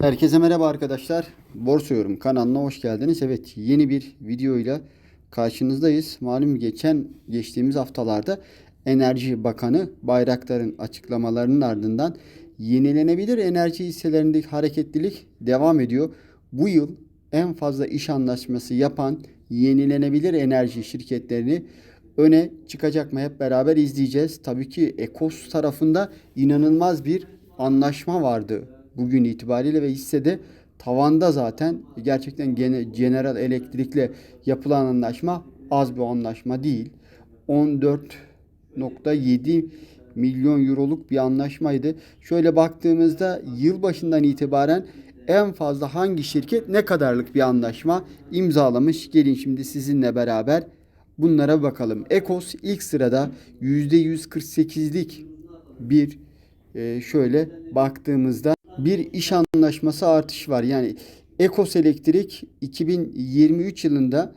Herkese merhaba arkadaşlar. Borsa Yorum kanalına hoş geldiniz. Evet yeni bir videoyla karşınızdayız. Malum geçen geçtiğimiz haftalarda Enerji Bakanı Bayraktar'ın açıklamalarının ardından yenilenebilir enerji hisselerindeki hareketlilik devam ediyor. Bu yıl en fazla iş anlaşması yapan yenilenebilir enerji şirketlerini öne çıkacak mı hep beraber izleyeceğiz. Tabii ki Ekos tarafında inanılmaz bir anlaşma vardı bugün itibariyle ve hissede tavanda zaten gerçekten gene General Electric'le yapılan anlaşma az bir anlaşma değil. 14.7 milyon euroluk bir anlaşmaydı. Şöyle baktığımızda yılbaşından itibaren en fazla hangi şirket ne kadarlık bir anlaşma imzalamış? Gelin şimdi sizinle beraber bunlara bakalım. Ekos ilk sırada %148'lik bir e, şöyle baktığımızda bir iş anlaşması artış var. Yani Ekos Elektrik 2023 yılında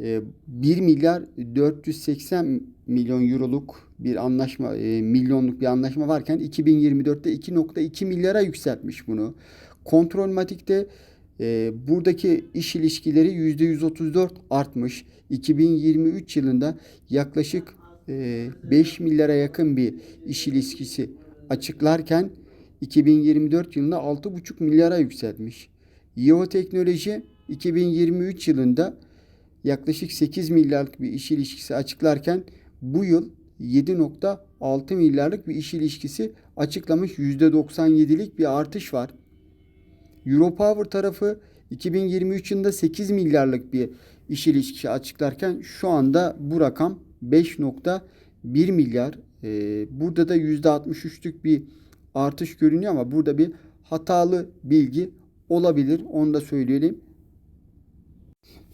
e, 1 milyar 480 milyon euroluk bir anlaşma e, milyonluk bir anlaşma varken 2024'te 2.2 milyara yükseltmiş bunu. Kontrolmatik'te e, buradaki iş ilişkileri %134 artmış. 2023 yılında yaklaşık e, 5 milyara yakın bir iş ilişkisi açıklarken 2024 yılında 6,5 milyara yükseltmiş. Yeo Teknoloji 2023 yılında yaklaşık 8 milyarlık bir iş ilişkisi açıklarken bu yıl 7.6 milyarlık bir iş ilişkisi açıklamış. %97'lik bir artış var. Europower tarafı 2023 yılında 8 milyarlık bir iş ilişkisi açıklarken şu anda bu rakam 5.1 milyar. Ee, burada da %63'lük bir artış görünüyor ama burada bir hatalı bilgi olabilir. Onu da söyleyelim.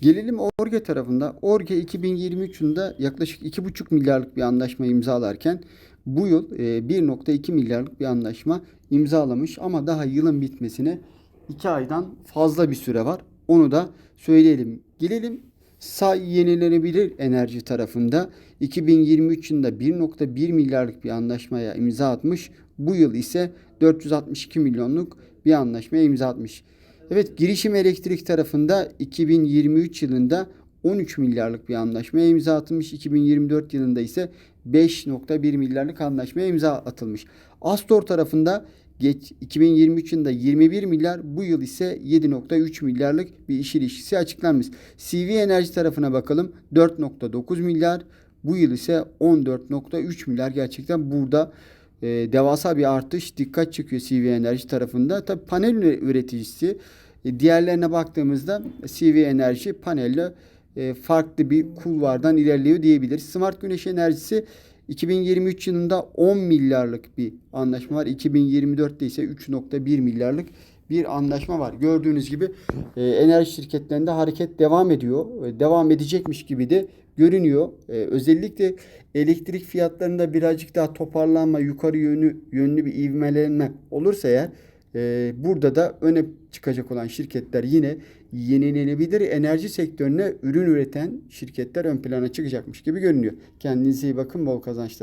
Gelelim Orge tarafında. Orge 2023 yılında yaklaşık 2,5 milyarlık bir anlaşma imzalarken bu yıl 1,2 milyarlık bir anlaşma imzalamış ama daha yılın bitmesine 2 aydan fazla bir süre var. Onu da söyleyelim. Gelelim say yenilenebilir enerji tarafında 2023 yılında 1.1 milyarlık bir anlaşmaya imza atmış. Bu yıl ise 462 milyonluk bir anlaşmaya imza atmış. Evet girişim elektrik tarafında 2023 yılında 13 milyarlık bir anlaşmaya imza atılmış. 2024 yılında ise 5.1 milyarlık anlaşmaya imza atılmış. Astor tarafında geç 2023 yılında 21 milyar, bu yıl ise 7.3 milyarlık bir iş ilişkisi açıklanmış. CV Enerji tarafına bakalım. 4.9 milyar, bu yıl ise 14.3 milyar. Gerçekten burada e, devasa bir artış dikkat çekiyor CV Enerji tarafında. Tabi panel üreticisi e, diğerlerine baktığımızda CV Enerji panelle e, farklı bir kulvardan ilerliyor diyebiliriz. Smart Güneş Enerjisi 2023 yılında 10 milyarlık bir anlaşma var. 2024'te ise 3.1 milyarlık bir anlaşma var. Gördüğünüz gibi e, enerji şirketlerinde hareket devam ediyor. E, devam edecekmiş gibi de görünüyor. E, özellikle elektrik fiyatlarında birazcık daha toparlanma, yukarı yönlü yönlü bir ivmelenme olursa eğer e, burada da öne çıkacak olan şirketler yine yenilenebilir enerji sektörüne ürün üreten şirketler ön plana çıkacakmış gibi görünüyor. Kendinize iyi bakın, bol kazançlar.